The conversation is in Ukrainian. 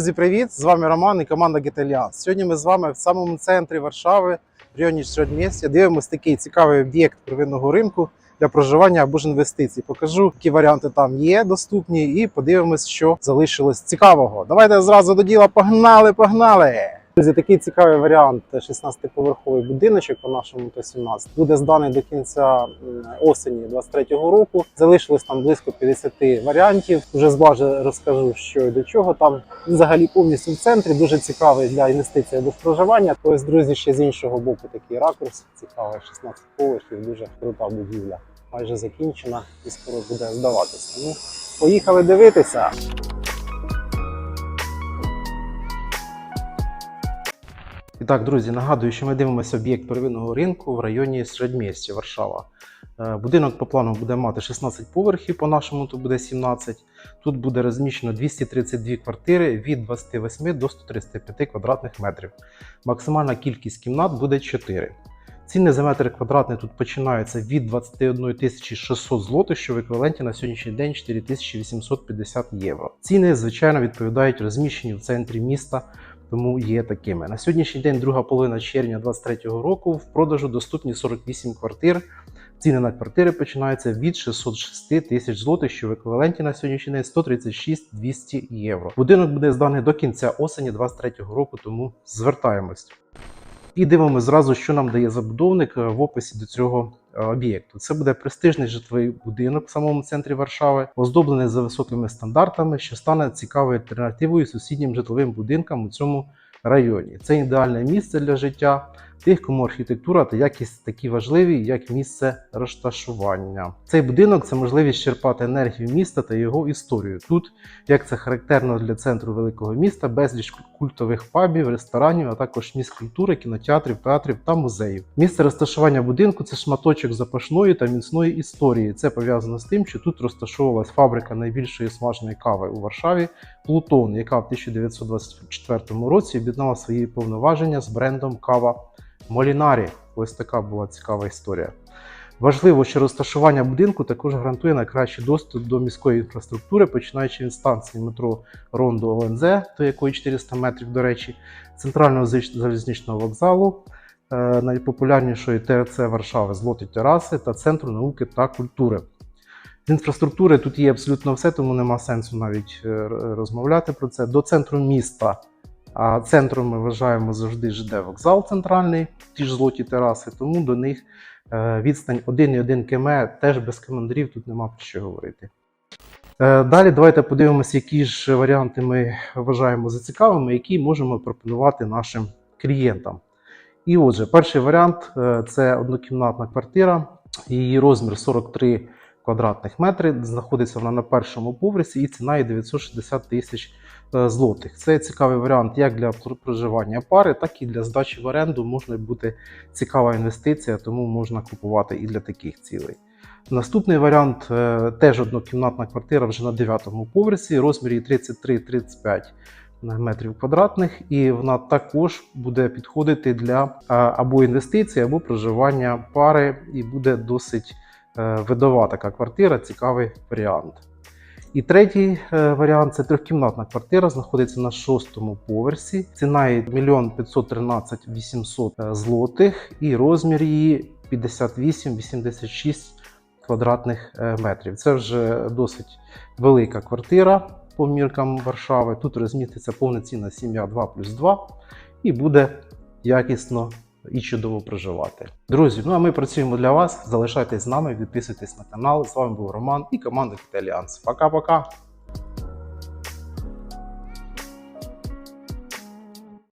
Друзі, привіт! З вами Роман і команда GetAlliance. Сьогодні ми з вами в самому центрі Варшави, в районі Середмістя, дивимося такий цікавий об'єкт первинного ринку для проживання або ж інвестицій. Покажу, які варіанти там є доступні, і подивимось, що залишилось цікавого. Давайте зразу до діла. Погнали, погнали! Друзі, такий цікавий варіант 16-поверховий будиночок по нашому Т-17 буде зданий до кінця осені 23-го року. Залишилось там близько 50 варіантів. Вже зблаже розкажу, що і до чого там. Взагалі повністю в центрі. Дуже цікавий для інвестицій або проживання. Ось, друзі, ще з іншого боку такий ракурс. Цікавий 16 поверхів, дуже крута будівля. Майже закінчена і скоро буде здаватися. Ну, поїхали дивитися. Так, друзі, нагадую, що ми дивимося об'єкт первинного ринку в районі Середмістя, Варшава. Е, Будинок по плану буде мати 16 поверхів, по нашому тут буде 17. Тут буде розміщено 232 квартири від 28 до 135 квадратних метрів. Максимальна кількість кімнат буде 4. Ціни за метр квадратний тут починаються від 21 600 злотих, що в еквіваленті на сьогоднішній день 4850 євро. Ціни, звичайно, відповідають розміщенню в центрі міста тому є такими. На сьогоднішній день, друга половина червня 2023 року, в продажу доступні 48 квартир. Ціни на квартири починаються від 606 тисяч злотих, що в еквіваленті на сьогоднішній день 136 200 євро. Будинок буде зданий до кінця осені 2023 року, тому звертаємось. І дивимося зразу, що нам дає забудовник е, в описі до цього е, об'єкту. Це буде престижний житловий будинок в самому центрі Варшави, оздоблений за високими стандартами, що стане цікавою альтернативою сусіднім житловим будинкам у цьому районі. Це ідеальне місце для життя тих, кому архітектура та якість такі важливі, як місце розташування. Цей будинок це можливість черпати енергію міста та його історію. Тут, як це характерно для центру великого міста, безліч культових пабів, ресторанів, а також місць культури, кінотеатрів, театрів та музеїв. Місце розташування будинку це шматочок запашної та міцної історії. Це пов'язано з тим, що тут розташовувалась фабрика найбільшої смаженої кави у Варшаві Плутон, яка в 1924 році об'єднала свої повноваження з брендом Кава Молінарі. Ось така була цікава історія. Важливо, що розташування будинку також гарантує найкращий доступ до міської інфраструктури, починаючи від станції метро Рондо ОНЗ, до якої 400 метрів, до речі, центрального залізничного вокзалу, е, найпопулярнішої ТРЦ Варшави Злоті тераси та Центру науки та культури. З інфраструктури тут є абсолютно все, тому нема сенсу навіть е, розмовляти про це. До центру міста. А центром ми вважаємо завжди ЖД вокзал центральний, ті ж злоті тераси, тому до них е, відстань 1,1 км, теж без командрів, тут нема про що говорити. Е, Далі давайте подивимося, які ж варіанти ми вважаємо за цікавими, які можемо пропонувати нашим клієнтам. І отже, перший варіант е, це однокімнатна квартира, її розмір 43 квадратних метри, знаходиться вона на першому поверсі і ціна є 960 тисяч е, злотих. Це цікавий варіант як для проживання пари, так і для здачі в оренду може бути цікава інвестиція, тому можна купувати і для таких цілей. Наступний варіант е, теж однокімнатна квартира вже на 9-му поверсі, розмір її 33-35 метрів квадратних, і вона також буде підходити для е, або інвестицій, або проживання пари, і буде досить е, видова така квартира, цікавий варіант. І третій е, варіант це трьохкімнатна квартира, знаходиться на шостому поверсі. Ціна її 1 513 800 злотих, і розмір її 58-86 квадратних е, метрів. Це вже досить велика квартира по міркам Варшави. Тут розміститься повноцінна сім'я 2 плюс 2 і буде якісно і чудово проживати. Друзі, ну а ми працюємо для вас. Залишайтесь з нами, підписуйтесь на канал. З вами був Роман і команда Кіталіанс. Пока-пока!